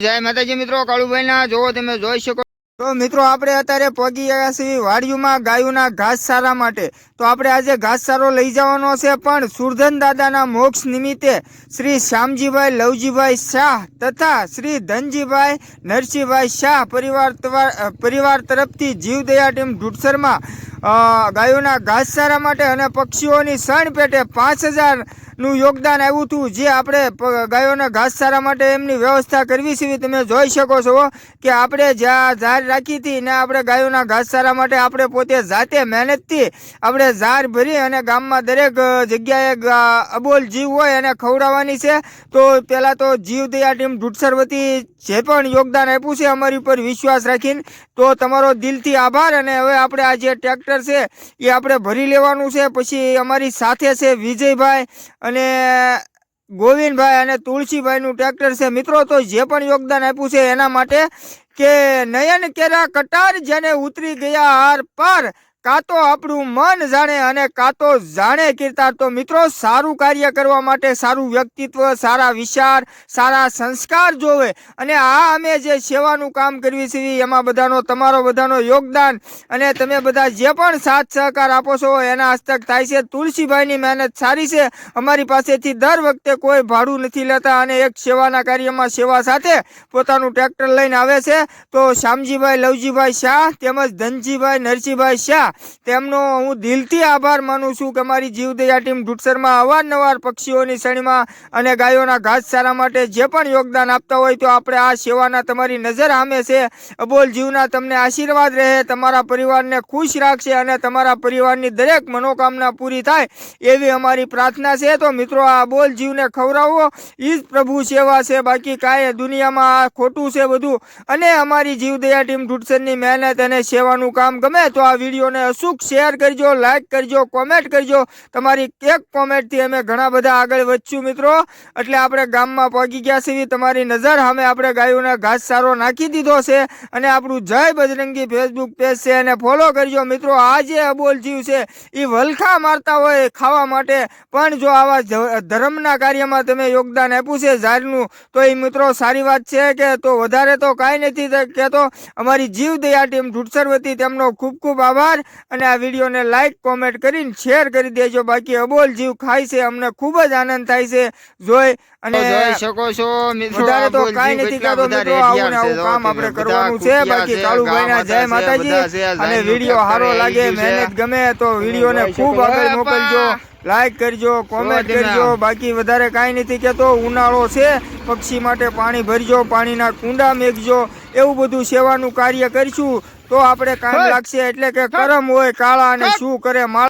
જય માતાજી મિત્રો કાળુભાઈ ના જોવો તમે જોઈ શકો. તો મિત્રો, આપણે અત્યારે પગી ગયા છીએ વાડીઓમાં ગાયોના ઘાસચારા માટે. તો આપણે આજે ઘાસચારો લઈ જવાનો છે, પણ સુરધન દાદાના મોક્ષ નિમિત્તે શ્રી શ્યામજીભાઈ, લવજીભાઈ શાહ તથા શ્રી ધનજીભાઈ, નરસિંહભાઈ શાહ પરિવાર પરિવાર તરફથી જીવદયા ટીમ ઢૂટસરમાં ગાયોના ઘાસચારા માટે અને પક્ષીઓની શણ પેટે પાંચ હજાર નું યોગદાન આવ્યું હતું જે આપણે ગાયોના ઘાસચારા માટે એમની વ્યવસ્થા કરવી છે તમે જોઈ શકો છો કે આપણે જ્યાં ઝાર રાખી હતી ને આપણે ગાયોના ઘાસચારા માટે આપણે પોતે જાતે મહેનતથી આપણે ઝાર ભરી અને ગામમાં દરેક જગ્યાએ અબોલ જીવ હોય એને ખવડાવવાની છે. તો પહેલાં તો જીવદયા ટીમ ઢૂટસર વતી જે પણ યોગદાન આપ્યું છે, અમારી ઉપર વિશ્વાસ રાખીને, તો તમારો દિલથી આભાર અને હવે આપણે આ જે ટ્રેક્ટર છે, એ આપણે ભરી લેવાનું છે. પછી અમારી સાથે છે વિજયભાઈ અને ગોવિંદભાઈ અને તુલસીભાઈનું ટ્રેક્ટર છે. મિત્રો, તો જે પણ યોગદાન આપ્યું છે એના માટે કે નયન કેરા કટાર જેને ઉતરી ગયા હાર પાર કાં તો આપણું મન જાણે અને કાં તો જાણે કીર્તાર તો મિત્રો, સારું કાર્ય કરવા માટે સારું વ્યક્તિત્વ, સારા વિચાર, સારા સંસ્કાર જોવે. અને આ અમે જે સેવાનું કામ કરવી છીએ, એમાં બધાનો, તમારો બધાનો યોગદાન. અને તમે બધા જે પણ સાથ સહકાર આપો છો, એના હસ્તક થાય છે. તુલસીભાઈની મહેનત સારી છે. અમારી પાસેથી દર વખતે કોઈ ભાડું નથી લેતા અને એક સેવાના કાર્યમાં સેવા સાથે પોતાનું ટ્રેક્ટર લઈને આવે છે. તો શ્યામજીભાઈ, લવજીભાઈ શાહ તેમજ ધનજીભાઈ નરસિંહભાઈ શાહ તેમનો હું દિલથી આભાર માનું છું કે મારી જીવદયા ટીમ ઢૂટસરમાં અવારનવાર પક્ષીઓની શ્રેણીમાં અને ગાયોના ઘાસચારા માટે જે પણ યોગદાન આપતા હોય તો આપણે આ સેવાના તમારી નજર સામે છે. અબોલ જીવના તમને આશીર્વાદ રહે, તમારા પરિવારને ખુશ રાખશે અને તમારા પરિવારની દરેક મનોકામના પૂરી થાય એવી અમારી પ્રાર્થના છે. તો મિત્રો, આ અબોલ જીવને ખવડાવવો એ જ પ્રભુ સેવા છે. બાકી કાંઈ દુનિયામાં આ ખોટું છે બધું. અને અમારી જીવદયા ટીમ ઢૂટસરની મહેનત અને સેવાનું કામ ગમે તો આ વિડીયોને અચૂક શેર કરજો લાઈક કરજો કોમેન્ટ કરજો. તમારી એક કોમેન્ટથી અમે ઘણા બધા આગળ વધશું મિત્રો. એટલે આપણે ગામમાં પહોંચી ગયા છીએ. તમારી નજર સામે આપણે ગાયોના ઘાસચારો નાખી દીધો છે અને આપણું જય બજરંગી ફેસબુક પેજ છે અને ફોલો કરજો મિત્રો. આ જે અબોલ જીવ છે. એ વલખા મારતા હોય ખાવા માટે. પણ જો આવા ધર્મના કાર્યમાં તમે યોગદાન આપ્યું છે ઝાડનું, તો એ મિત્રો સારી વાત છે કે તો વધારે તો કાંઈ નથી. કહેતો, અમારી જીવ દયા ટીમ ઢૂટસર વતી તેમનો ખૂબ ખૂબ આભાર. અને આ વિડીયોને લાઈક કોમેન્ટ કરીને શેર કરી દેજો. બાકી અબોલ જીવ ખાય છે અમને ખૂબ જ આનંદ થાય છે. જોઈ અને જોઈ શકો છો વધારે તો કાંઈ નથી કરતો મિત્રો આવું ને આવું કામ આપણે કરવાનું છે. બાકી કાળુભાઈના જય માતાજી. અને વીડિયો સારો લાગે. મહેનત ગમે તો વિડીયોને ખૂબ આગળ મોકલજો લાઈક કરજો કોમેન્ટ કરજો. બાકી વધારે કાંઈ નથી કહેતો ઉનાળો છે પક્ષી માટે પાણી ભરજો પાણીના કુંડા મેકજો એવું બધું સેવાનું કાર્ય કરીશું. તો આપણે કામ લાગશે એટલે કે કરમ હોય કાળા અને શું કરે માળ